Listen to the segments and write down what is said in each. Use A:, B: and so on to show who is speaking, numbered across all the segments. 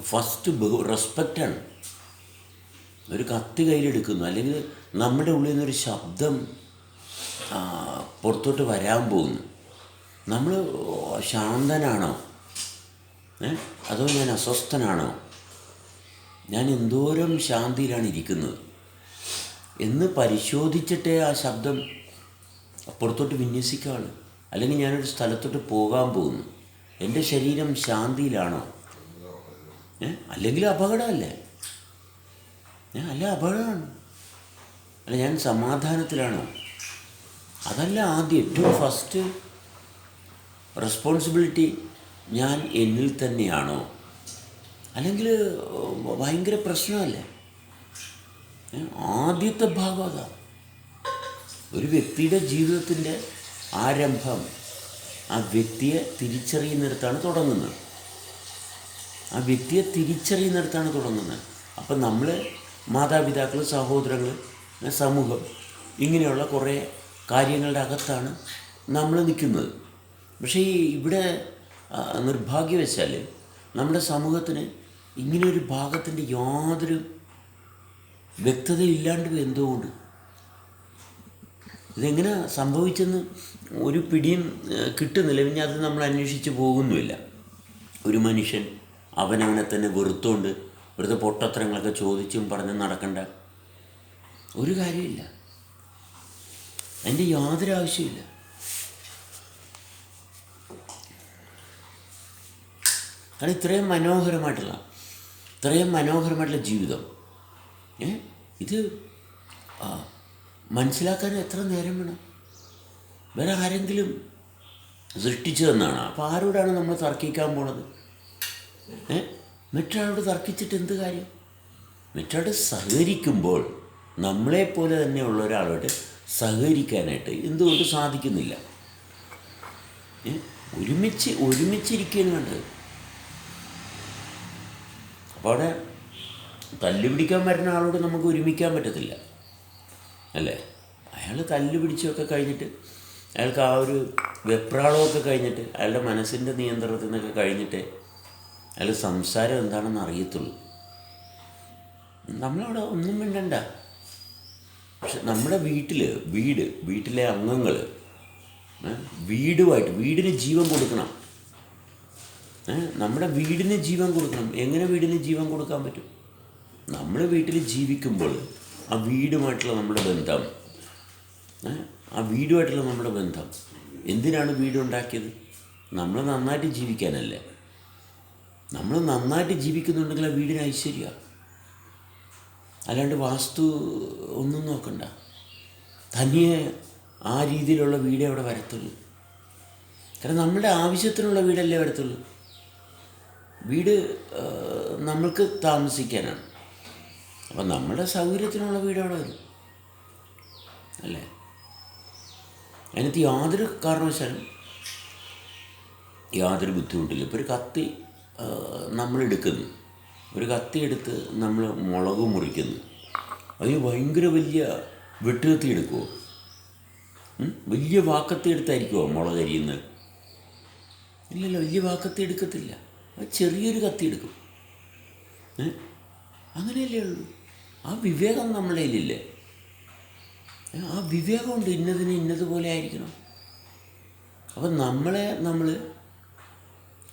A: First ബഹു റെസ്പെക്റ്റാണ് ഒരു കത്തി കയ്യിലെടുക്കുന്നു. അല്ലെങ്കിൽ നമ്മുടെ ഉള്ളിൽ നിന്നൊരു ശബ്ദം പുറത്തോട്ട് വരാൻ പോകുന്നു. നമ്മൾ ശാന്തനാണോ? അതോ ഞാൻ അസ്വസ്ഥനാണോ? ഞാൻ എന്തോരം ശാന്തിയിലാണ് ഇരിക്കുന്നത്. എന്ന് പരിശോധിച്ചിട്ടേ ആ ശബ്ദം പുറത്തോട്ട് വിന്യസിക്കുകയാണ് അല്ലെങ്കിൽ ഞാനൊരു സ്ഥലത്തോട്ട് പോകാൻ പോകുന്നു. എന്റെ ശരീരം ശാന്തിയിലാണോ? അല്ലെങ്കിൽ അപകടമല്ലേ? ഞാൻ അല്ല അപകടമാണ്. അല്ല ഞാൻ സമാധാനത്തിലാണോ? അതല്ല ആദ്യം ഏറ്റവും ഫസ്റ്റ് റെസ്പോൺസിബിലിറ്റി ഞാൻ എന്നിൽ തന്നെയാണോ? അല്ലെങ്കിൽ ഭയങ്കര പ്രശ്നമല്ലേ? ആദ്യത്തെ ഭാഗം അതാ. ഒരു വ്യക്തിയുടെ ജീവിതത്തിന്റെ ആരംഭം ആ വ്യക്തിയെ തിരിച്ചറിയുന്നിടത്താണ് തുടങ്ങുന്നത്. ആ വ്യക്തിയെ തിരിച്ചറിയുന്നിടത്താണ് തുടങ്ങുന്നത്. അപ്പം നമ്മൾ മാതാപിതാക്കൾ സഹോദരങ്ങൾ സമൂഹം ഇങ്ങനെയുള്ള കുറേ കാര്യങ്ങളുടെ അകത്താണ് നമ്മൾ നിൽക്കുന്നത്. പക്ഷേ ഈ ഇവിടെ നിർഭാഗ്യവശാൽ നമ്മുടെ സമൂഹത്തിന് ഇങ്ങനെയൊരു ഭാഗത്തിന്റെ യാതൊരു വ്യക്തതയില്ലാണ്ട് ഇല്ലാണ്ട് എന്തുകൊണ്ട്? ഇതെങ്ങനെ സംഭവിച്ചെന്ന് ഒരു പിടിയും കിട്ടുന്നില്ല. പിന്നെ അത് നമ്മൾ അന്വേഷിച്ച് പോകുന്നുമില്ല. ഒരു മനുഷ്യൻ അവനവനെ തന്നെ വെറുത്തുകൊണ്ട് വെറുതെ പൊട്ടത്തരങ്ങളൊക്കെ ചോദിച്ചും പറഞ്ഞും നടക്കണ്ട. ഒരു കാര്യമില്ല. അതിന്റെ യാതൊരു ആവശ്യമില്ല കാരണം ഇത്രയും മനോഹരമായിട്ടുള്ള ഇത്രയും മനോഹരമായിട്ടുള്ള ജീവിതം. ഏ? ഇത് മനസ്സിലാക്കാൻ എത്ര നേരം വേണം? വേറെ ആരെങ്കിലും സൃഷ്ടിച്ചു തന്നാണ് അപ്പോൾ ആരോടാണ് നമ്മൾ തർക്കിക്കാൻ പോണത്? മറ്റൊരാളോട് തർക്കിച്ചിട്ട് എന്ത് കാര്യം? മറ്റൊരാളോട് സഹകരിക്കുമ്പോൾ നമ്മളെപ്പോലെ തന്നെയുള്ള ഒരാളോട് സഹകരിക്കാനായിട്ട് എന്തുകൊണ്ട് സാധിക്കുന്നില്ല? ഒരുമിച്ച് ഒരുമിച്ചിരിക്കുകയാണ് വേണ്ടത്. അപ്പോൾ അവിടെ തല്ലുപിടിക്കാൻ വരുന്ന ആളോട് നമുക്ക് ഒരുമിക്കാൻ പറ്റത്തില്ല. അല്ലേ? അയാൾ തല്ല് പിടിച്ചൊക്കെ കഴിഞ്ഞിട്ട് അയാൾക്ക് ആ ഒരു വെപ്രാളമൊക്കെ കഴിഞ്ഞിട്ട് അയാളുടെ മനസ്സിന്റെ നിയന്ത്രണത്തിൽ നിന്നൊക്കെ കഴിഞ്ഞിട്ട് അയാൾ സംസാരം എന്താണെന്ന് അറിയത്തുള്ളൂ. നമ്മളവിടെ ഒന്നും മിണ്ടണ്ട. പക്ഷെ നമ്മുടെ വീട്ടിൽ വീട് വീട്ടിലെ അംഗങ്ങൾ വീടുമായിട്ട് വീടിന് ജീവൻ കൊടുക്കണം. നമ്മുടെ വീടിന് ജീവൻ കൊടുക്കണം. എങ്ങനെ വീടിന് ജീവൻ കൊടുക്കാൻ പറ്റും? നമ്മൾ വീട്ടിൽ ജീവിക്കുമ്പോൾ ആ വീടുമായിട്ടുള്ള നമ്മുടെ ബന്ധം ആ വീടുമായിട്ടുള്ള നമ്മുടെ ബന്ധം. എന്തിനാണ് വീടുണ്ടാക്കിയത് നമ്മൾ നന്നായിട്ട് ജീവിക്കാനല്ലേ. നമ്മൾ നന്നായിട്ട് ജീവിക്കുന്നുണ്ടെങ്കിൽ ആ വീടിന് ഐശ്വര്യമാണ് അല്ലാണ്ട് വാസ്തു ഒന്നും നോക്കണ്ട. തനിയെ ആ രീതിയിലുള്ള വീടേ അവിടെ വരത്തുള്ളൂ. കാരണം നമ്മുടെ ആവശ്യത്തിനുള്ള വീടല്ലേ വരത്തുള്ളൂ. വീട് നമ്മൾക്ക് താമസിക്കാനാണ്. അപ്പം നമ്മുടെ സൗകര്യത്തിനുള്ള വീട് അവിടെ വരും. അല്ലേ? അതിനകത്ത് യാതൊരു കാരണവശാലും യാതൊരു ബുദ്ധിമുട്ടില്ല. ഇപ്പോൾ ഒരു കത്തി എടുക്കുന്നു ഒരു കത്തിയെടുത്ത് നമ്മൾ മുളക് മുറിക്കുന്നു. അതിന് ഭയങ്കര വലിയ വെട്ടുകത്തി എടുക്കുമോ വലിയ വാക്കത്തി എടുത്തായിരിക്കുമോ മുളക് അരിയുന്നത്? ഇല്ലല്ലോ വലിയ വാക്കത്തി എടുക്കത്തില്ല. അത് ചെറിയൊരു കത്തി എടുക്കും? അങ്ങനെയല്ലേ ഉള്ളൂ. ആ വിവേകം നമ്മുടെ കയ്യിലില്ലേ? ആ വിവേകമുണ്ട് ഇന്നതിന് ഇന്നതുപോലെ ആയിരിക്കണം. അപ്പം നമ്മളെ നമ്മൾ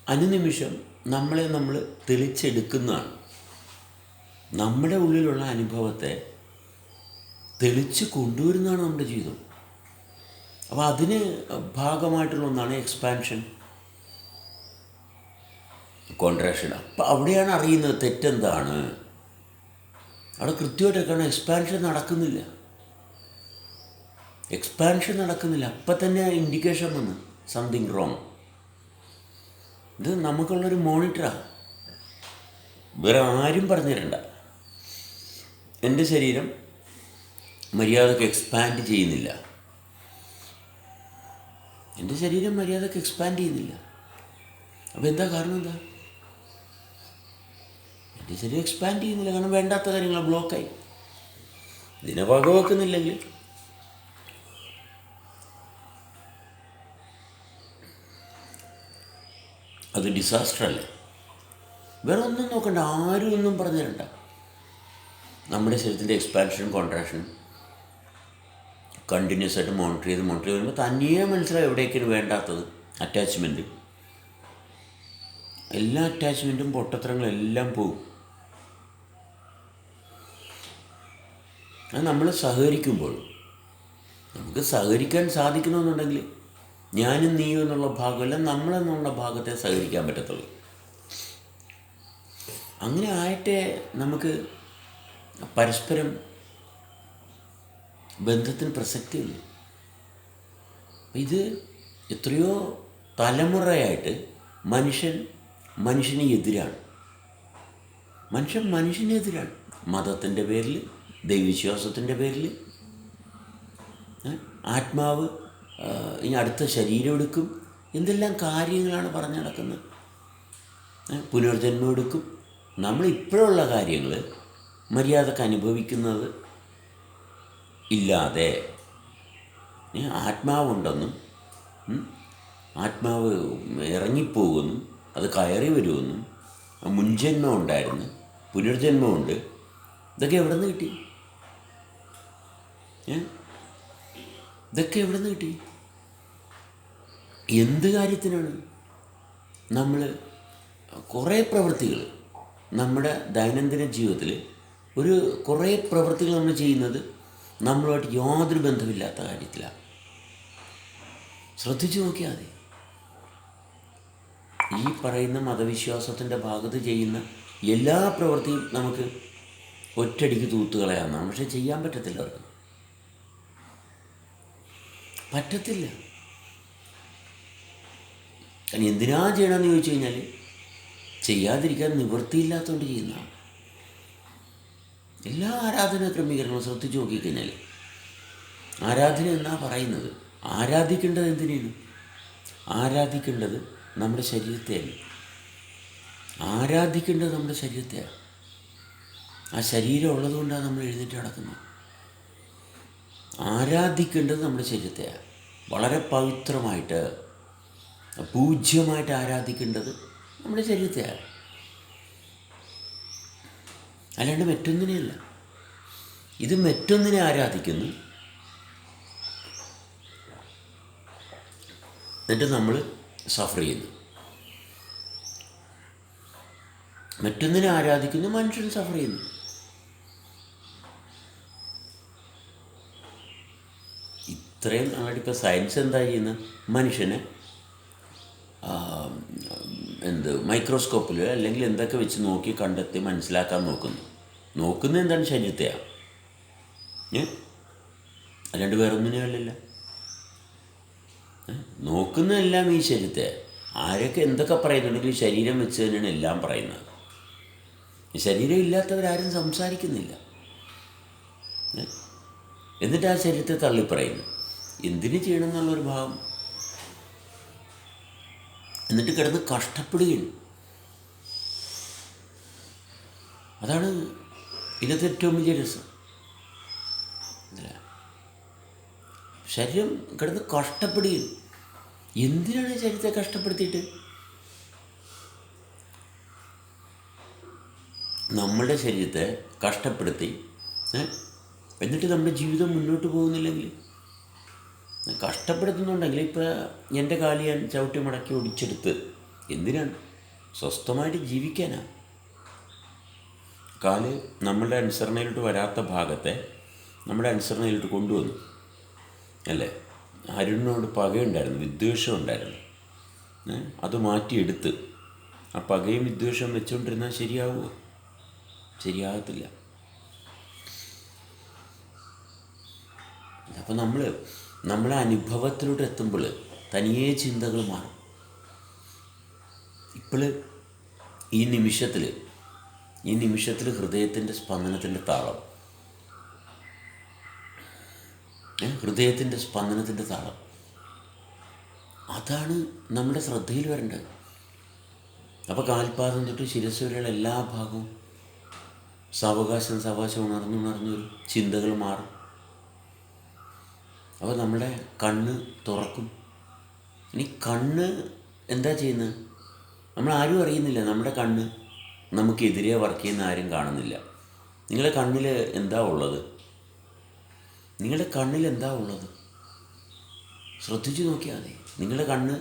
A: അനുനിമിഷം നമ്മളെ നമ്മൾ തെളിച്ചെടുക്കുന്നതാണ്. നമ്മുടെ ഉള്ളിലുള്ള അനുഭവത്തെ തെളിച്ച് കൊണ്ടുവരുന്നതാണ് നമ്മുടെ ജീവിതം. അപ്പോൾ അതിന് ഭാഗമായിട്ടുള്ള ഒന്നാണ് എക്സ്പാൻഷൻ കോൺട്രാക്ഷൻ അപ്പം അവിടെയാണ് അറിയുന്നത് തെറ്റെന്താണ്? അവിടെ കൃത്യമായിട്ട് കാരണം എക്സ്പാൻഷൻ നടക്കുന്നില്ല. എക്സ്പാൻഷൻ നടക്കുന്നില്ല. അപ്പം തന്നെ ഇൻഡിക്കേഷൻ വന്ന് സംതിങ് റോങ് ഇത് നമുക്കുള്ളൊരു മോണിറ്ററാണ് വേറെ ആരും പറഞ്ഞു തരണ്ട എന്റെ ശരീരം മര്യാദയ്ക്ക് എക്സ്പാൻഡ് ചെയ്യുന്നില്ല. എന്റെ ശരീരം മര്യാദയ്ക്ക് എക്സ്പാൻഡ് ചെയ്യുന്നില്ല. അപ്പോൾ എന്താ കാരണം എന്താ? എന്റെ ശരീരം എക്സ്പാൻഡ് ചെയ്യുന്നില്ല. കാരണം വേണ്ടാത്ത കാര്യങ്ങൾ ബ്ലോക്കായി ഇതിനെ വകവെക്കുന്നില്ലെങ്കിൽ അത് ഡിസാസ്റ്റർ അല്ലേ? വേറെ ഒന്നും നോക്കണ്ട ആരും ഒന്നും പറഞ്ഞു തരണ്ട. നമ്മുടെ ശരീരത്തിന്റെ എക്സ്പാൻഷൻ കോൺട്രാക്ഷൻ കണ്ടിന്യൂസ് ആയിട്ട് മോണിറ്റർ ചെയ്ത് മോണിറ്റർ ചെയ്ത് വരുമ്പോൾ തനിയെ മനസ്സിലാവും എവിടേക്കാണ് വേണ്ടാത്തത്. അറ്റാച്ച്മെന്റ് എല്ലാ അറ്റാച്ച്മെന്റും പൊട്ടത്തരങ്ങളും എല്ലാം പോകും അത് നമ്മൾ സഹകരിക്കുമ്പോൾ നമുക്ക് സഹകരിക്കാൻ സാധിക്കണമെന്നുണ്ടെങ്കിൽ ഞാനും നീയും എന്നുള്ള ഭാഗമല്ല നമ്മളെന്നുള്ള ഭാഗത്തെ സഹകരിക്കാൻ പറ്റത്തുള്ളൂ. അങ്ങനെ ആയിട്ട് നമുക്ക് പരസ്പരം ബന്ധത്തിന് പ്രസക്തിയുള്ളൂ. ഇത് എത്രയോ തലമുറയായിട്ട് മനുഷ്യൻ മനുഷ്യന് എതിരാണ്. മനുഷ്യൻ മനുഷ്യനെതിരാണ് മതത്തിന്റെ പേരിൽ ദൈവവിശ്വാസത്തിന്റെ പേരിൽ? ആത്മാവ് ഇനി അടുത്ത ശരീരം എടുക്കും എന്തെല്ലാം കാര്യങ്ങളാണ് പറഞ്ഞു നടക്കുന്നത്? പുനർജന്മം എടുക്കും നമ്മൾ ഇപ്പോഴുള്ള കാര്യങ്ങൾ മര്യാദയ്ക്ക് അനുഭവിക്കുന്നത് ഇല്ലാതെ? ആത്മാവുണ്ടെന്നും ആത്മാവ് ഇറങ്ങിപ്പോകുമെന്നും അത് കയറി വരുമെന്നും മുൻജന്മം ഉണ്ടായിരുന്നു പുനർജന്മമുണ്ട് ഇതൊക്കെ എവിടെ നിന്ന് കിട്ടി ഇതൊക്കെ എവിടെ നിന്ന് കിട്ടി? എന്ത് കാര്യത്തിനാണ് നമ്മൾ കുറേ പ്രവൃത്തികൾ നമ്മുടെ ദൈനംദിന ജീവിതത്തിൽ ഒരു കുറേ പ്രവൃത്തികൾ നമ്മൾ ചെയ്യുന്നത് നമ്മളുമായിട്ട് യാതൊരു ബന്ധമില്ലാത്ത കാര്യത്തിലാണ് ശ്രദ്ധിച്ചു നോക്കിയാൽ മതി. ഈ പറയുന്ന മതവിശ്വാസത്തിന്റെ ഭാഗത്ത് ചെയ്യുന്ന എല്ലാ പ്രവൃത്തിയും നമുക്ക് ഒറ്റയടിക്ക് തൂത്തുകളയാന്നാണ് പക്ഷെ ചെയ്യാൻ പറ്റത്തില്ല അവർക്ക്. പറ്റത്തില്ല. കാരണം എന്തിനാ ചെയ്യണമെന്ന് ചോദിച്ചു കഴിഞ്ഞാൽ ചെയ്യാതിരിക്കാൻ നിവൃത്തിയില്ലാത്തതുകൊണ്ട് ചെയ്യുന്നതാണ് എല്ലാ ആരാധന ക്രമീകരണവും ശ്രദ്ധിച്ചു നോക്കിക്കഴിഞ്ഞാൽ ആരാധന എന്നാ പറയുന്നത്? ആരാധിക്കേണ്ടത് എന്തിനാണ്? ആരാധിക്കേണ്ടത് നമ്മുടെ ശരീരത്തെയാണ്. ആരാധിക്കേണ്ടത് നമ്മുടെ ശരീരത്തെയാണ്. ആ ശരീരം ഉള്ളതുകൊണ്ടാണ് നമ്മൾ എഴുന്നേറ്റ് നടക്കുന്നത്. ആരാധിക്കേണ്ടത് നമ്മുടെ ശരീരത്തെയാണ്. വളരെ പവിത്രമായിട്ട് പൂജ്യമായിട്ട് ആരാധിക്കേണ്ടത് നമ്മുടെ ശരീരത്തെയാണ്. അല്ലാണ്ട് മറ്റൊന്നിനെയല്ല. ഇത് മറ്റൊന്നിനെ ആരാധിക്കുന്നു. എന്നിട്ട് നമ്മൾ സഫർ ചെയ്യുന്നു. മറ്റൊന്നിനെ ആരാധിക്കുന്നു മനുഷ്യൻ സഫർ ചെയ്യുന്നു. ഇത്രയും നാളിപ്പോൾ സയൻസ് എന്താ ചെയ്യുന്നത് മനുഷ്യനെ എന്ത് മൈക്രോസ്കോപ്പിൽ അല്ലെങ്കിൽ എന്തൊക്കെ വെച്ച് നോക്കി കണ്ടെത്തി മനസ്സിലാക്കാൻ നോക്കുന്നു. നോക്കുന്നത് എന്താണ് ശരീരത്തെയാണ് അല്ലാണ്ട് വേറെ ഒന്നിനും അല്ലല്ല? നോക്കുന്നതെല്ലാം ഈ ശരീരത്തെ ആരൊക്കെ എന്തൊക്കെ പറയുന്നുണ്ടെങ്കിലും ശരീരം വെച്ച് തന്നെയാണ് എല്ലാം പറയുന്നത്. ശരീരം ഇല്ലാത്തവരാരും സംസാരിക്കുന്നില്ല? എന്നിട്ട് ആ ശരീരത്തെ തള്ളിപ്പറയുന്നു. എന്തിനു ചെയ്യണം എന്നുള്ളൊരു ഭാവം. എന്നിട്ട് കിടന്ന് കഷ്ടപ്പെടുകയാണ്. അതാണ് ഇതിനകത്ത് ഏറ്റവും വലിയ രസം? ശരീരം കിടന്ന് കഷ്ടപ്പെടുകയാണ്. എന്തിനാണ് ശരീരത്തെ കഷ്ടപ്പെടുത്തിയിട്ട്? നമ്മളുടെ ശരീരത്തെ കഷ്ടപ്പെടുത്തി എന്നിട്ട് നമ്മുടെ ജീവിതം മുന്നോട്ട് പോകുന്നില്ലെങ്കിൽ കഷ്ടപ്പെടുത്തുന്നുണ്ടെങ്കിൽ ഇപ്പോൾ എന്റെ കാലി ഞാൻ ചവിട്ടി മടക്കി ഒടിച്ചെടുത്ത് എന്തിനാണ്? സ്വസ്ഥമായിട്ട് ജീവിക്കാനാണ് കാൽ നമ്മളുടെ അനുസരണയിലോട്ട് വരാത്ത ഭാഗത്തെ നമ്മുടെ അനുസരണയിലോട്ട് കൊണ്ടുവന്നു. അല്ലേ? അരുണിനോട് പകയുണ്ടായിരുന്നു വിദ്വേഷം ഉണ്ടായിരുന്നു. അത് മാറ്റിയെടുത്ത്. ആ പകയും വിദ്വേഷം വെച്ചുകൊണ്ടിരുന്നാൽ ശരിയാവുമോ ശരിയാകത്തില്ല. അപ്പം നമ്മൾ നമ്മളെ അനുഭവത്തിലൂടെ എത്തുമ്പോൾ തനിയേ ചിന്തകൾ മാറും. ഇപ്പോൾ ഈ നിമിഷത്തിൽ ഈ നിമിഷത്തിൽ ഹൃദയത്തിന്റെ സ്പന്ദനത്തിന്റെ താളം? ഹൃദയത്തിന്റെ സ്പന്ദനത്തിന്റെ താളം. അതാണ് നമ്മുടെ ശ്രദ്ധയിൽ വരേണ്ടത്. അപ്പോൾ കാൽപാദം തൊട്ട് ശിരസ് വരെയുള്ള എല്ലാ ഭാഗവും സാവകാശം സാവകാശം ഉണർന്നുണർന്നൊരു ചിന്തകൾ മാറും. അപ്പോൾ നമ്മുടെ കണ്ണ് തുറക്കും. ഇനി കണ്ണ് എന്താ ചെയ്യുന്നത് നമ്മൾ ആരും അറിയുന്നില്ല. നമ്മുടെ കണ്ണ് നമുക്കെതിരെ വർക്ക് ചെയ്യുന്ന ആരും കാണുന്നില്ല. നിങ്ങളുടെ കണ്ണിൽ എന്താ ഉള്ളത്? നിങ്ങളുടെ കണ്ണിൽ എന്താ ഉള്ളത്? ശ്രദ്ധിച്ചു നോക്കിയാൽ മതി. നിങ്ങളുടെ കണ്ണ്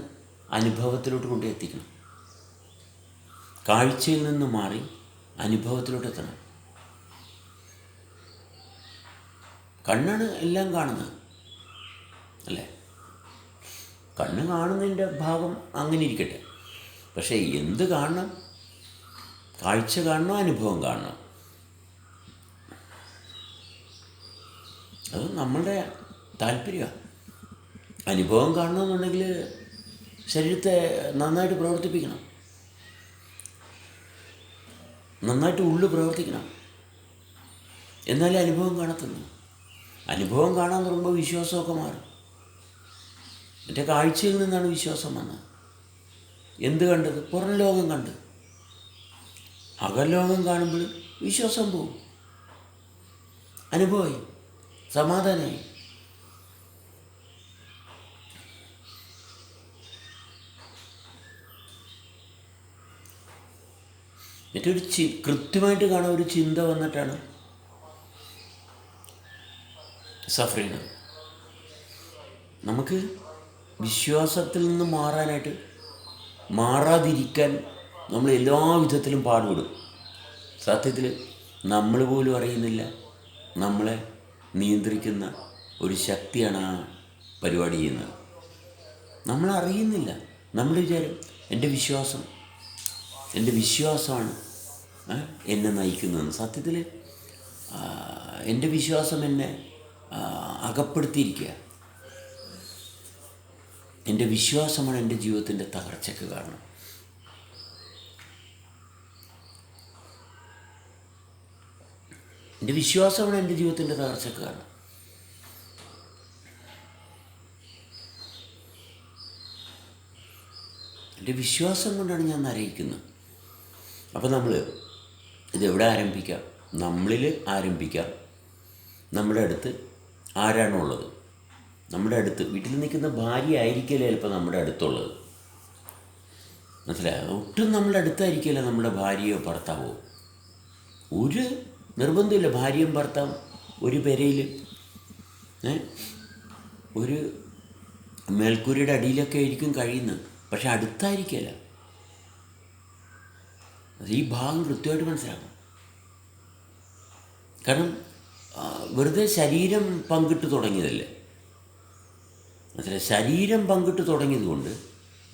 A: അനുഭവത്തിലോട്ട് കൊണ്ട് എത്തിക്കണം. കാഴ്ചയിൽ നിന്ന് മാറി അനുഭവത്തിലോട്ട് എത്തണം. കണ്ണാണ് എല്ലാം കാണുന്നത്. അല്ലേ? കണ്ണ് കാണുന്നതിന്റെ ഭാഗം അങ്ങനെ ഇരിക്കട്ടെ. പക്ഷേ എന്ത് കാണണം? കാഴ്ച കാണണം അനുഭവം കാണണം. അത് നമ്മളുടെ താല്പര്യമാണ് അനുഭവം കാണണമെന്നുണ്ടെങ്കിൽ ശരീരത്തെ നന്നായിട്ട് പ്രവർത്തിപ്പിക്കണം. നന്നായിട്ട് ഉള്ളു പ്രവർത്തിക്കണം. എന്നാലേ അനുഭവം കാണത്തുള്ളൂ. അനുഭവം കാണാൻ തുടങ്ങുമ്പോൾ വിശ്വാസമൊക്കെ മാറും. എന്റെ കാഴ്ചയിൽ നിന്നാണ് വിശ്വാസം വന്നത്. എന്ത് കണ്ടത്? പുറം ലോകം കണ്ട് അകലോകം കാണുമ്പോൾ വിശ്വാസം പോകും. അനുഭവമായി. സമാധാനമായി. മറ്റൊരു ചി കൃത്യമായിട്ട് കാണാൻ ഒരു ചിന്ത വന്നിട്ടാണ് ചെയ്യുന്നത് നമുക്ക് വിശ്വാസത്തിൽ നിന്ന് മാറാനായിട്ട് മാറാതിരിക്കാൻ നമ്മൾ എല്ലാ വിധത്തിലും പാടുപെടും. സത്യത്തിൽ നമ്മൾ പോലും അറിയുന്നില്ല നമ്മളെ നിയന്ത്രിക്കുന്ന ഒരു ശക്തിയാണ് ആ പരിപാടി ചെയ്യുന്നത്. നമ്മൾ അറിയുന്നില്ല. നമ്മൾ വിചാരം എന്റെ വിശ്വാസം എന്റെ വിശ്വാസമാണ് എന്നെ നയിക്കുന്നതെന്ന്. സത്യത്തിൽ എന്റെ വിശ്വാസം എന്നെ അകപ്പെടുത്തിയിരിക്കുക എന്റെ വിശ്വാസമാണ് എന്റെ ജീവിതത്തിന്റെ തകർച്ചയ്ക്ക് കാരണം. എന്റെ വിശ്വാസമാണ് എന്റെ ജീവിതത്തിന്റെ തകർച്ചയ്ക്ക് കാരണം. എന്റെ വിശ്വാസം കൊണ്ടാണ് ഞാൻ അറിയിക്കുന്നത് അപ്പോൾ നമ്മൾ ഇതെവിടെ ആരംഭിക്കാം? നമ്മളിൽ ആരംഭിക്കാം. നമ്മുടെ അടുത്ത് ആരാണുള്ളത്? നമ്മുടെ അടുത്ത് വീട്ടിൽ നിൽക്കുന്ന ഭാര്യ ആയിരിക്കില്ല ചിലപ്പോൾ നമ്മുടെ അടുത്തുള്ളത്. മനസ്സിലായോ? ഒട്ടും നമ്മുടെ അടുത്തായിരിക്കില്ല നമ്മുടെ ഭാര്യയോ ഭർത്താവോ? ഒരു നിർബന്ധമില്ല. ഭാര്യയും ഭർത്താവും ഒരു പെരയിൽ. ഒരു മേൽക്കൂരയുടെ അടിയിലൊക്കെ ആയിരിക്കും കഴിയുന്നത്. പക്ഷെ അടുത്തായിരിക്കില്ല. ഈ ഭാഗം കൃത്യമായിട്ട് മനസ്സിലാക്കണം. കാരണം വെറുതെ ശരീരം പങ്കിട്ട് തുടങ്ങിയതല്ലേ? മനസ്സിലായി? ശരീരം പങ്കിട്ട് തുടങ്ങിയതുകൊണ്ട്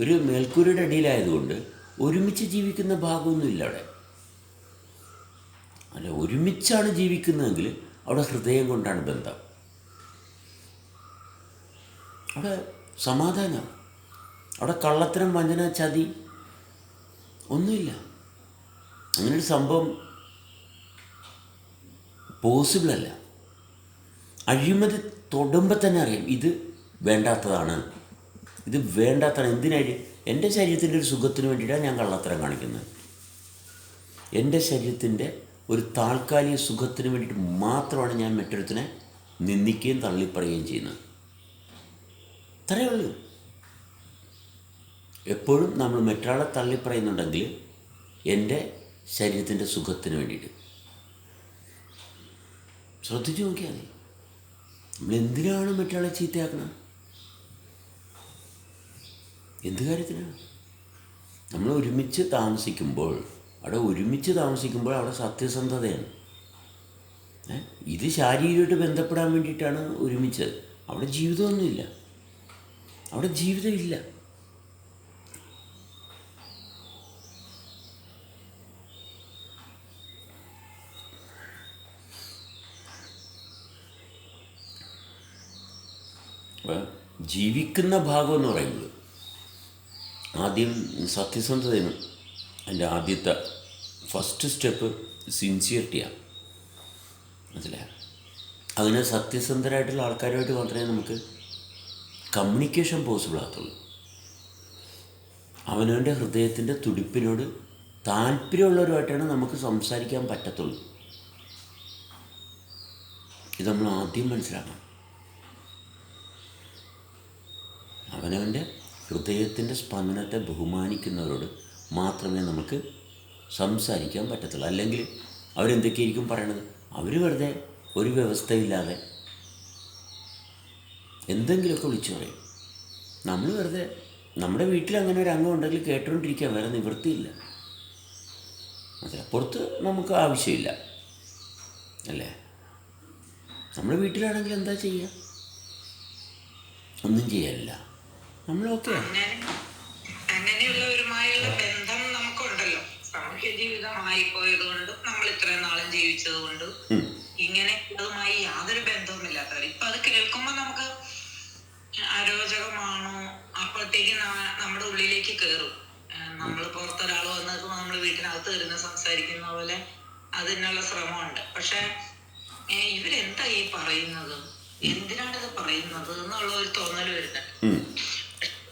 A: ഒരു മേൽക്കൂരയുടെ അടിയിലായതുകൊണ്ട് ഒരുമിച്ച് ജീവിക്കുന്ന ഭാഗമൊന്നുമില്ല അവിടെ. അല്ല ഒരുമിച്ചാണ് ജീവിക്കുന്നതെങ്കിൽ അവിടെ ഹൃദയം കൊണ്ടാണ് ബന്ധം. അവിടെ സമാധാനം. അവിടെ കള്ളത്തരം വഞ്ചന ചതി ഒന്നുമില്ല. അങ്ങനൊരു സംഭവം പോസിബിളല്ല അഴിമതി തൊടുമ്പോൾ തന്നെ അറിയാം. ഇത് വേണ്ടാത്തതാണ്. ഇത് വേണ്ടാത്തതാണ്. എന്തിനായി എന്റെ ശരീരത്തിന്റെ ഒരു സുഖത്തിന് വേണ്ടിയിട്ടാണ് ഞാൻ കള്ളത്തരം കാണിക്കുന്നത്. എന്റെ ശരീരത്തിന്റെ ഒരു താൽക്കാലിക സുഖത്തിന് വേണ്ടിയിട്ട് മാത്രമാണ് ഞാൻ മറ്റൊരുത്തിനെ നിന്ദിക്കുകയും തള്ളിപ്പറയുകയും ചെയ്യുന്നത്. അത്രയേ ഉള്ളൂ. എപ്പോഴും നമ്മൾ മറ്റൊരാളെ തള്ളിപ്പറയുന്നുണ്ടെങ്കിൽ എന്റെ ശരീരത്തിന്റെ സുഖത്തിന് വേണ്ടിയിട്ട്. ശ്രദ്ധിച്ചു നോക്കിയാൽ മതി. നമ്മൾ എന്തിനാണ് മറ്റൊരാളെ ചീത്തയാക്കുന്നത്? എന്ത് കാര്യത്തിനാണ് നമ്മൾ ഒരുമിച്ച് താമസിക്കുമ്പോൾ അവിടെ ഒരുമിച്ച് താമസിക്കുമ്പോൾ അവിടെ സത്യസന്ധതയാണ്? ഇത് ശാരീരികമായിട്ട് ബന്ധപ്പെടാൻ വേണ്ടിയിട്ടാണ് ഒരുമിച്ചത്. അവിടെ ജീവിതമൊന്നുമില്ല. അവിടെ ജീവിതമില്ല. ജീവിക്കുന്ന ഭാഗം എന്ന് പറയുമ്പോൾ ആദ്യം സത്യസന്ധതയാണ് അതിന്റെ ആദ്യത്തെ ഫസ്റ്റ് സ്റ്റെപ്പ് സിൻസിയറിറ്റിയാണ് മനസ്സിലായോ? അങ്ങനെ സത്യസന്ധരായിട്ടുള്ള ആൾക്കാരുമായിട്ട് മാത്രമേ നമുക്ക് കമ്മ്യൂണിക്കേഷൻ പോസിബിൾ ആകത്തുള്ളൂ. അവനവന്റെ ഹൃദയത്തിന്റെ തുടിപ്പിനോട് താല്പര്യമുള്ളവരുമായിട്ടാണ് നമുക്ക് സംസാരിക്കാൻ പറ്റത്തുള്ളൂ. ഇത് നമ്മൾ ആദ്യം മനസ്സിലാക്കണം. അവനവന്റെ ഹൃദയത്തിന്റെ സ്പന്ദനത്തെ ബഹുമാനിക്കുന്നവരോട് മാത്രമേ നമുക്ക് സംസാരിക്കാൻ പറ്റത്തുള്ളൂ. അല്ലെങ്കിൽ അവരെന്തൊക്കെയായിരിക്കും പറയണത്? അവർ വെറുതെ ഒരു വ്യവസ്ഥയില്ലാതെ എന്തെങ്കിലുമൊക്കെ വിളിച്ചു പറയും. നമ്മൾ വെറുതെ നമ്മുടെ വീട്ടിൽ അങ്ങനെ ഒരു അംഗം ഉണ്ടെങ്കിൽ കേട്ടുകൊണ്ടിരിക്കുക വേറെ നിവൃത്തിയില്ല. അതെ പുറത്ത് നമുക്ക് ആവശ്യമില്ല. അല്ലേ? നമ്മുടെ വീട്ടിലാണെങ്കിൽ എന്താ ചെയ്യുക? ഒന്നും ചെയ്യാനില്ല.
B: അങ്ങനെ അങ്ങനെയുള്ളവരുമായുള്ള ബന്ധം നമുക്കുണ്ടല്ലോ. സാമൂഹ്യ ജീവിതമായി പോയത് കൊണ്ടും നമ്മൾ ഇത്രയും നാളും ജീവിച്ചത് കൊണ്ടും ഇങ്ങനെ അതുമായി യാതൊരു ബന്ധവുമില്ലാത്തവർ. ഇപ്പൊ അത് കേൾക്കുമ്പോൾ നമുക്ക് അരോചകമാണോ? അപ്പോഴത്തേക്ക് നമ്മുടെ ഉള്ളിലേക്ക് കയറും നമ്മൾ പുറത്തൊരാൾ വന്ന് നമ്മൾ വീട്ടിനകത്ത് ഇരുന്ന് സംസാരിക്കുന്ന പോലെ അതിനുള്ള ശ്രമമുണ്ട്. പക്ഷെ ഇവരെന്താ ഈ പറയുന്നത്? എന്തിനാണ് ഇത് പറയുന്നത്? എന്നുള്ള ഒരു തോന്നൽ വരുന്നുണ്ട്.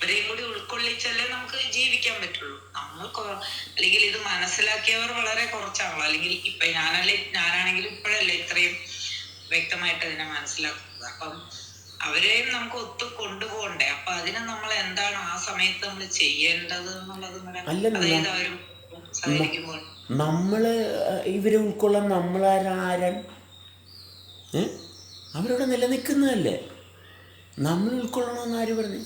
B: അവരെയും കൂടി ഉൾക്കൊള്ളിച്ചല്ലേ നമുക്ക് ജീവിക്കാൻ പറ്റുള്ളൂ. നമ്മൾ അല്ലെങ്കിൽ ഇത് മനസ്സിലാക്കിയവർ വളരെ കുറച്ചാണല്ലോ അല്ലെങ്കിൽ ഇപ്പൊ ഞാനല്ലേ ഞാനാണെങ്കിലും ഇപ്പോഴല്ലേ ഇത്രയും വ്യക്തമായിട്ട് അതിനെ മനസ്സിലാക്കുന്നത്. അപ്പം അവരെയും നമുക്ക് ഒത്തു കൊണ്ടുപോകണ്ടേ? അപ്പൊ അതിനെ നമ്മൾ എന്താണ് ആ സമയത്ത് നമ്മൾ ചെയ്യേണ്ടത് എന്നുള്ളത് അതായത് അവരും സഹകരിക്കുമ്പോൾ
A: നമ്മൾ ഇവരെ ഉൾക്കൊള്ളാൻ നമ്മളാരാരൻ? അവരവിടെ നിലനിൽക്കുന്നതല്ലേ? നമ്മൾ ഉൾക്കൊള്ളണമെന്ന് ആര് പറഞ്ഞു?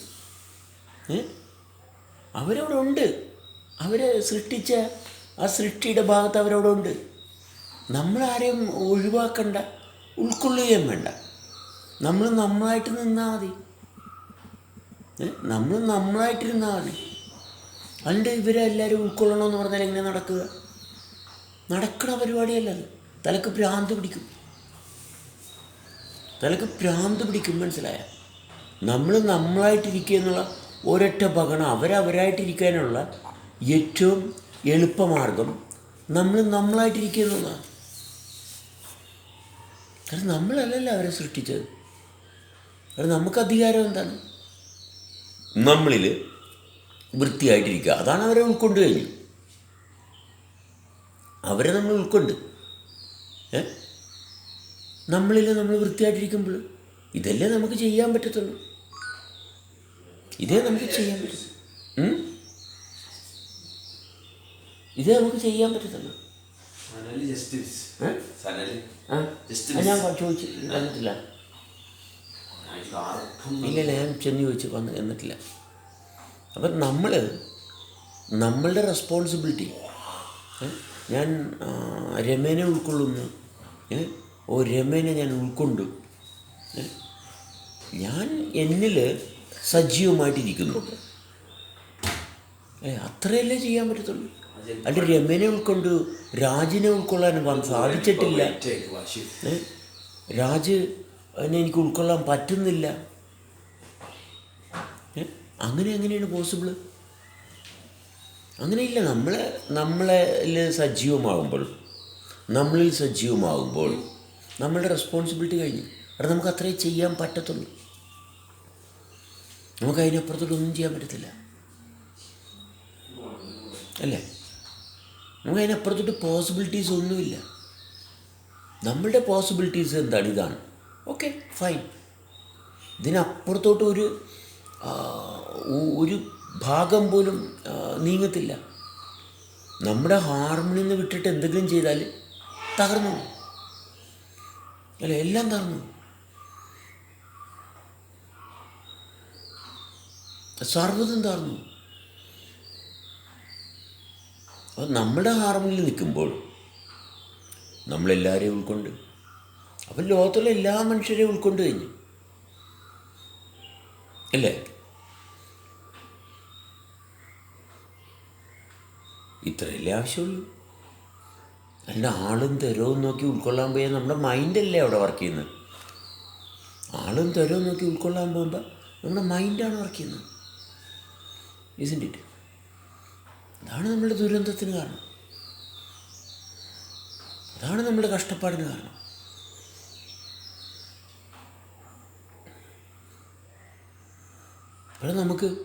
A: അവരവിടെ ഉണ്ട് അവരെ സൃഷ്ടിച്ച ആ സൃഷ്ടിയുടെ ഭാഗത്ത് അവരവിടെ ഉണ്ട് നമ്മളാരെയും ഒഴിവാക്കണ്ട ഉൾക്കൊള്ളുകയും വേണ്ട. നമ്മൾ നമ്മളായിട്ട് നിന്നാൽ മതി. നമ്മൾ നമ്മൾ നമ്മളായിട്ടിരുന്നാൽ മതി. അല്ലാണ്ട് ഇവരെ എല്ലാവരും ഉൾക്കൊള്ളണമെന്ന് പറഞ്ഞാൽ എങ്ങനെ നടക്കുക? നടക്കണ പരിപാടിയല്ല അത്. തലക്ക് ഭ്രാന്ത് പിടിക്കും. തലക്ക് ഭ്രാന്ത് പിടിക്കും മനസ്സിലായ? നമ്മൾ നമ്മളായിട്ടിരിക്കുക എന്നുള്ള ഒരൊറ്റ പകണം അവരവരായിട്ടിരിക്കാനുള്ള ഏറ്റവും എളുപ്പമാർഗം നമ്മൾ നമ്മളായിട്ടിരിക്കുന്നതാണ് കാരണം നമ്മളല്ലല്ലോ അവരെ സൃഷ്ടിച്ചത്. കാരണം നമുക്ക് അധികാരം എന്താണ്? നമ്മളിൽ വൃത്തിയായിട്ടിരിക്കുക. അതാണ് അവരെ ഉൾക്കൊണ്ട് കഴിഞ്ഞു. അവരെ നമ്മൾ ഉൾക്കൊണ്ട്. ഏ? നമ്മളിൽ നമ്മൾ വൃത്തിയായിട്ടിരിക്കുമ്പോൾ ഇതല്ലേ നമുക്ക് ചെയ്യാൻ പറ്റത്തുള്ളൂ. ഇതേ നമുക്ക് ചെയ്യാൻ പറ്റും? ഇതേ നമുക്ക് ചെയ്യാൻ പറ്റത്തുള്ളൂ. ഞാൻ ചോദിച്ചു വന്നിട്ടില്ല ഇല്ല ഞാൻ ചെന്ന് ചോദിച്ചു വന്ന് എന്നിട്ടില്ല അപ്പം നമ്മൾ നമ്മളുടെ റെസ്പോൺസിബിലിറ്റി ഞാൻ രമേനെ ഉൾക്കൊള്ളുന്നു? ഓ രമേനെ ഞാൻ ഉൾക്കൊണ്ടു. ഞാൻ എന്നിൽ സജീവമായിട്ടിരിക്കുന്നു. ഏ അത്രയല്ലേ ചെയ്യാൻ പറ്റത്തുള്ളൂ? അല്ല രമേനെ ഉൾക്കൊണ്ട് രാജിനെ ഉൾക്കൊള്ളാൻ സാധിച്ചിട്ടില്ല. രാജ് അതിനെ എനിക്ക് ഉൾക്കൊള്ളാൻ പറ്റുന്നില്ല? അങ്ങനെ എങ്ങനെയാണ് പോസിബിൾ അങ്ങനെയില്ല നമ്മളെ നമ്മളെ സജീവമാകുമ്പോൾ നമ്മളിൽ സജീവമാകുമ്പോൾ നമ്മളുടെ റെസ്പോൺസിബിലിറ്റി കഴിഞ്ഞു. അത് നമുക്ക് അത്രേ ചെയ്യാൻ പറ്റത്തുള്ളൂ. നമുക്ക് അതിനപ്പുറത്തോട്ട് ഒന്നും ചെയ്യാൻ പറ്റത്തില്ല. അല്ലേ? നമുക്ക് അതിനപ്പുറത്തോട്ട് പോസിബിലിറ്റീസ് ഒന്നുമില്ല. നമ്മളുടെ പോസിബിലിറ്റീസ് എന്താണ്? ഇതാണ്. ഓക്കെ ഫൈൻ ഇതിനപ്പുറത്തോട്ട് ഒരു ഒരു ഭാഗം പോലും നീങ്ങത്തില്ല. നമ്മുടെ ഹാർമണിയിൽ നിന്ന് വിട്ടിട്ട് എന്തെങ്കിലും ചെയ്താൽ തകർന്നു. അല്ല? എല്ലാം തകർന്നു സർവതും തകർന്നു അപ്പം നമ്മുടെ ഹാർമണിയിൽ നിൽക്കുമ്പോൾ നമ്മളെല്ലാവരെയും ഉൾക്കൊണ്ട് അപ്പം ലോകത്തുള്ള എല്ലാ മനുഷ്യരെയും ഉൾക്കൊണ്ട് കഴിഞ്ഞു. അല്ലേ? ഇത്രയല്ലേ ആവശ്യമുള്ളൂ? അല്ല ആളും തരവും നോക്കി ഉൾക്കൊള്ളാൻ പോയാൽ നമ്മുടെ മൈൻഡല്ലേ അവിടെ വർക്ക് ചെയ്യുന്നത്? ആളും തരവും നോക്കി ഉൾക്കൊള്ളാൻ പോകുമ്പോൾ നമ്മുടെ മൈൻഡാണ് വർക്ക് ചെയ്യുന്നത്. ഇസിന്റെ ഇറ്റ് അതാണ് നമ്മുടെ ദുരന്തത്തിന് കാരണം. അതാണ് നമ്മുടെ കഷ്ടപ്പാടിന് കാരണം. അപ്പോൾ നമുക്ക്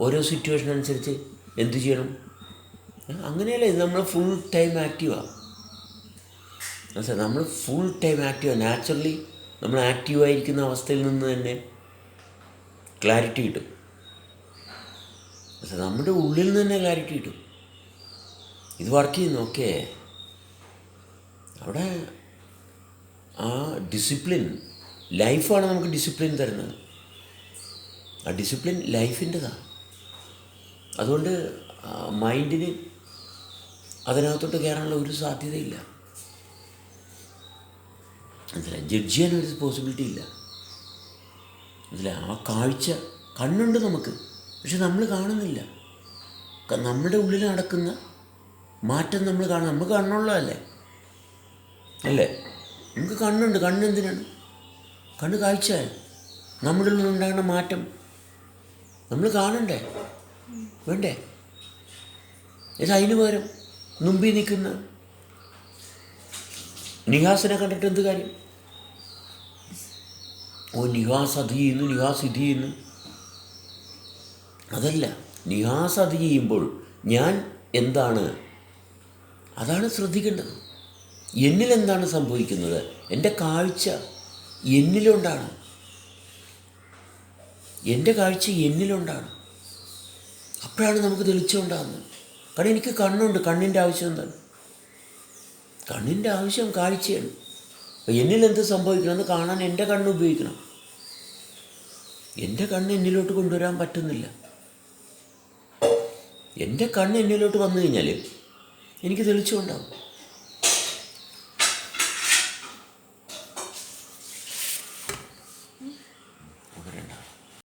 A: ഓരോ സിറ്റുവേഷൻ അനുസരിച്ച് എന്തു ചെയ്യണം? അങ്ങനെയല്ല ഇത് നമ്മൾ ഫുൾ ടൈം ആക്റ്റീവാണ് മനസ്സിലായി? നമ്മൾ ഫുൾ ടൈം ആക്റ്റീവാണ് നാച്ചുറലി നമ്മൾ ആക്റ്റീവായിരിക്കുന്ന അവസ്ഥയിൽ നിന്ന് തന്നെ ക്ലാരിറ്റി കിട്ടും. മനസ്സിലായി നമ്മുടെ ഉള്ളിൽ നിന്ന് തന്നെ ക്ലാരിറ്റി കിട്ടും. ഇത് വർക്ക് ചെയ്യുന്നു ഓക്കെ അവിടെ ആ ഡിസിപ്ലിൻ ലൈഫാണ് നമുക്ക് ഡിസിപ്ലിൻ തരുന്നത്. ആ ഡിസിപ്ലിൻ ലൈഫിന്റെതാണ് അതുകൊണ്ട് മൈൻഡിന് അതിനകത്തോട്ട് കയറാനുള്ള ഒരു സാധ്യതയില്ല. മനസ്സിലായി ജഡ്ജ് ചെയ്യാൻ ഒരു പോസിബിലിറ്റി ഇല്ല. മനസ്സിലായി ആ കാഴ്ച കണ്ണുണ്ട് നമുക്ക്. പക്ഷെ നമ്മൾ കാണുന്നില്ല. നമ്മുടെ ഉള്ളിൽ നടക്കുന്ന മാറ്റം നമ്മൾ കാണും. നമുക്ക് കണ്ണുള്ളതല്ലേ? അല്ലേ? നമുക്ക് കണ്ണുണ്ട്. കണ്ണെന്തിനാണ് കണ്ണ് കാഴ്ച നമ്മുടെ ഉള്ളിൽ ഉണ്ടാകുന്ന മാറ്റം നമ്മൾ കാണണ്ടേ? വേണ്ടേ? ഇത് അതിന് പകരം മുമ്പിൽ നിൽക്കുന്ന നിഹാസിനെ കണ്ടിട്ട് എന്ത് കാര്യം? ഓ നിഹാസ് അത് ചെയ്യുന്നു നിഹാസ് ഇത് ചെയ്യുന്നു. അതല്ല നിഹാസ് അത് ചെയ്യുമ്പോൾ ഞാൻ എന്താണ്? അതാണ് ശ്രദ്ധിക്കേണ്ടത്. എന്നിൽ എന്താണ് സംഭവിക്കുന്നത്? എന്റെ കാഴ്ച എന്നിലുണ്ടാണ്. എന്റെ കാഴ്ച എന്നിലുണ്ടാണ്. അപ്പോഴാണ് നമുക്ക് തെളിച്ചമുണ്ടാകുന്നത് കാരണം എനിക്ക് കണ്ണുണ്ട് കണ്ണിന്റെ ആവശ്യം എന്താണ്? കണ്ണിന്റെ ആവശ്യം കാഴ്ചയാണ്. എന്നിൽ എന്ത് സംഭവിക്കണമെന്ന് കാണാൻ എന്റെ കണ്ണ് ഉപയോഗിക്കണം. എന്റെ കണ്ണ് എന്നിലോട്ട് കൊണ്ടുവരാൻ പറ്റുന്നില്ല. എന്റെ കണ്ണ് എന്നിലോട്ട് വന്നു കഴിഞ്ഞാൽ എനിക്ക് തെളിച്ചമുണ്ടാകും